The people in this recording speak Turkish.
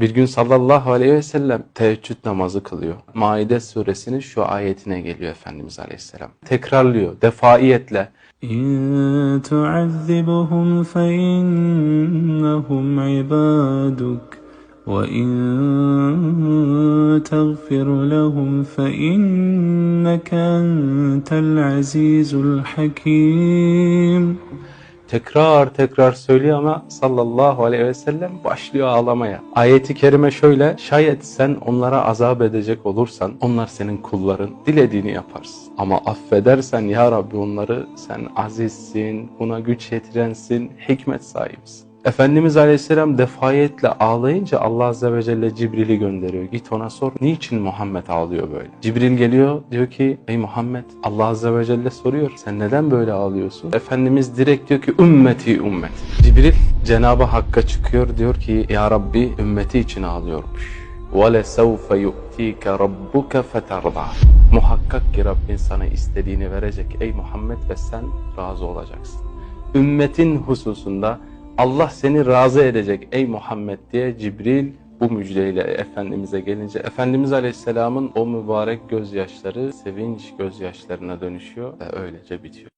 Bir gün sallallahu aleyhi ve sellem teheccüd namazı kılıyor. Maide suresinin şu ayetine geliyor Efendimiz aleyhisselam. Tekrarlıyor defaiyetle. إن تعذبهم فإنهم عبادك وإن تغفر لهم فإنك أنت العزيز الحكيم Tekrar tekrar söylüyor ama sallallahu aleyhi ve sellem başlıyor ağlamaya. Ayeti kerime şöyle, şayet sen onlara azap edecek olursan onlar senin kulların, dilediğini yaparsın. Ama affedersen ya Rabbi onları sen azizsin, buna güç yetirensin, hikmet sahibisin. Efendimiz Aleyhisselam defayetle ağlayınca Allah Azze ve Celle Cibril'i gönderiyor. Git ona sor niçin Muhammed ağlıyor böyle? Cibril geliyor diyor ki ey Muhammed Allah Azze ve Celle soruyor sen neden böyle ağlıyorsun? Efendimiz direkt diyor ki ümmeti ümmet. Cibril Cenab-ı Hakk'a çıkıyor diyor ki ya Rabbi ümmeti için ağlıyormuş. وَلَسَوْفَ يُؤْتِيكَ رَبُّكَ فَتَرْضَى Muhakkak ki Rabbin sana istediğini verecek ey Muhammed ve sen razı olacaksın. Ümmetin hususunda Allah seni razı edecek ey Muhammed diye Cibril bu müjdeyle Efendimiz'e gelince Efendimiz Aleyhisselam'ın o mübarek gözyaşları sevinç gözyaşlarına dönüşüyor ve öylece bitiyor.